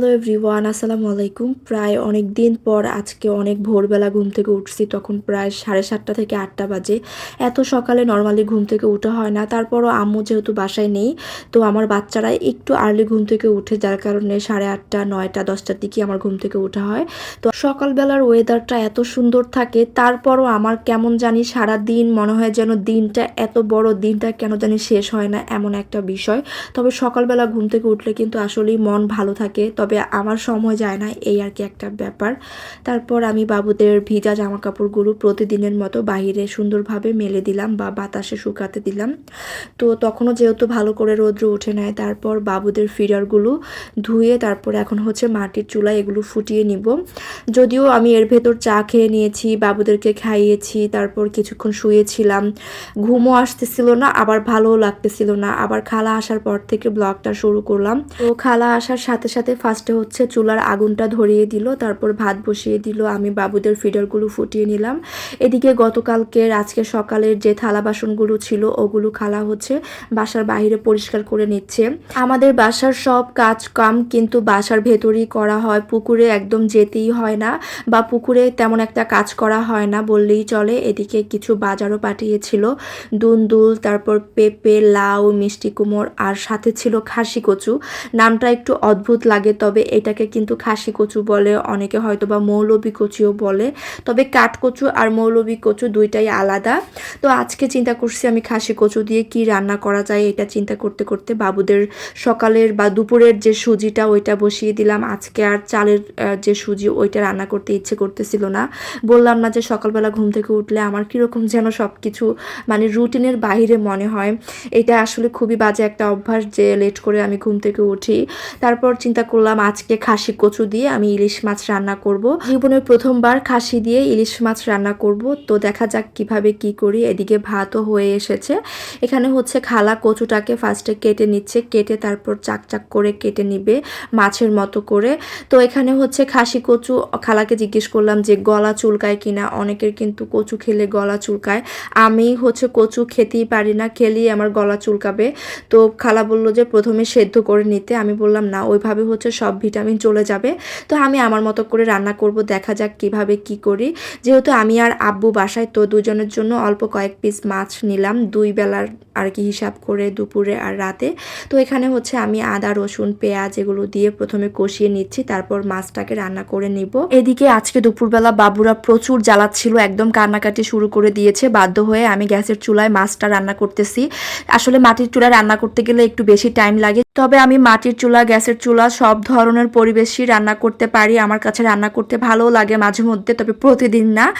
Hello everyone, আসসালামু আলাইকুম। প্রায় অনেক দিন পর আজকে অনেক ভোরবেলা ঘুম থেকে উঠছি, তখন প্রায় সাড়ে সাতটা থেকে আটটা বাজে। এত সকালে নর্মালি ঘুম থেকে উঠা হয় না, তারপরও আম্মু যেহেতু বাসায় নেই, তো আমার বাচ্চারা একটু আর্লি ঘুম থেকে উঠে, যার কারণে সাড়ে আটটা, নয়টা, দশটার দিকে আমার ঘুম থেকে উঠা হয়। তো সকালবেলার ওয়েদারটা এত সুন্দর থাকে, তারপরও আমার কেমন জানি সারা দিন মনে হয় যেন দিনটা এত বড়, দিনটা কেন জানি শেষ হয় না, এমন একটা বিষয়। তবে সকালবেলা ঘুম থেকে উঠলে কিন্তু আসলেই মন ভালো থাকে, তবে আমার সময় যায় না, এই আর কি একটা ব্যাপার। তারপর আমি বাবুদের ভিজা জামা কাপড়গুলো প্রতিদিনের মতো বাইরে সুন্দরভাবে মেলে দিলাম বা বাতাসে শুকাতে দিলাম। তো তখনও যেহেতু ভালো করে রৌদ্র উঠে নেয় তারপর বাবুদের ফিডারগুলো ধুয়ে তারপর এখন হচ্ছে মাটির চুলায় এগুলো ফুটিয়ে নিব। যদিও আমি এর ভেতর চা খেয়ে নিয়েছি, বাবুদেরকে খাইয়েছি, তারপর কিছুক্ষণ শুয়েছিলাম। ঘুমও আসতেছিল না, আবার ভালোও লাগতেছিল না। আবার খালা আসার পর থেকে ব্লগটা শুরু করলাম। তো খালা আসার সাথে সাথে ফার্স্টে হচ্ছে চুলার আগুনটা ধরিয়ে দিল, তারপর ভাত বসিয়ে দিল। আমি বাবুদের ফিডারগুলো ফুটিয়ে নিলাম। এদিকে গতকালকের আজকে সকালের যে থালা বাসনগুলো ছিল, ওগুলো খালা হচ্ছে বাসার বাইরে পরিষ্কার করে নিচ্ছে। আমাদের বাসার সব কাজ কাম কিন্তু বাসার ভেতরেই করা হয়। পুকুরে একদম যেতেই হয় না বা পুকুরে তেমন একটা কাজ করা হয় না বললেই চলে। এদিকে কিছু বাজারও পাঠিয়েছিল, দুন্দুল, তারপর পেঁপে, লাউ, মিষ্টি কুমোর আর সাথে ছিল খাসি কচু। নামটা একটু অদ্ভুত লাগে তবে এটাকে কিন্তু খাসি কচু বলে, অনেকে হয়তো বা মৌলবী কচুও বলে। তবে কাঠকচু আর মৌলবী কচু দুইটাই আলাদা। তো আজকে চিন্তা করছি আমি খাসি কচু দিয়ে কি রান্না করা যায়, এটা চিন্তা করতে করতে বাবুদের সকালের বা দুপুরের যে সুজিটা, ওইটা বসিয়ে দিলাম। আজকে আর চালের যে সুজি, ওইটা রান্না করতে ইচ্ছে করতেছিল না। বললাম না যে সকালবেলা ঘুম থেকে উঠলে আমার কীরকম যেন সব কিছু মানে রুটিনের বাইরে মনে হয়। এটা আসলে খুবই বাজে একটা অভ্যাস যে লেট করে আমি ঘুম থেকে উঠি। তারপর চিন্তা করলাম আজকে খাসি কচু দিয়ে আমি ইলিশ মাছ রান্না করব। জীবনের প্রথমবার খাসি দিয়ে ইলিশ মাছ রান্না করব। তো দেখা যাক কীভাবে কি করি। এদিকে ভাতও হয়ে এসেছে। এখানে হচ্ছে খালা কচুটাকে ফার্স্টে কেটে নিচ্ছে। কেটে তারপর চাক চাক করে কেটে নিবে মাছের মতো করে। তো এখানে হচ্ছে খাসি কচু, খালাকে জিজ্ঞেস করলাম যে, গলা চুলকায় কিনা অনেকের কিন্তু কচু খেলে গলা চুলকায়। আমি হচ্ছে কচু খেতেই পারি না, খেলেই আমার গলা চুলকাবে। তো খালা বলল যে, প্রথমে সেদ্ধ করে নিতে। আমি বললাম, না। ওইভাবে হচ্ছে সব ভিটামিন চলে যাবে। তো আমি আমার মতো করে রান্না করব, দেখা যাক কীভাবে কি করি। যেহেতু আমি আর আব্বু বাসায়, তো দুজনের জন্য অল্প কয়েক পিস মাছ নিলাম দুই বেলার আর কি হিসাব করে দুপুরে আর রাতে। তো এখানে হচ্ছে আমি আদা, রসুন, পেঁয়াজ এগুলো দিয়ে প্রথমে কষিয়ে নিচ্ছি, তারপর মাছটাকে রান্না করে নিব। এদিকে আজকে দুপুরবেলা বাবুরা প্রচুর জ্বালাচ্ছিল, একদম কান্নাকাটি শুরু করে দিয়েছে, বাধ্য হয়ে আমি গ্যাসের চুলায় মাছটা রান্না করতেছি। আসলে মাটির চুলায় রান্না করতে গেলে একটু বেশি টাইম লাগে। তবে আমি মাটির চুলা, গ্যাসের চুলা, সব ধরনের পরিবেশই রান্না করতে পারি। আমার কাছে রান্না করতে ভালো লাগে মাঝে মধ্যে তবে প্রতিদিন না।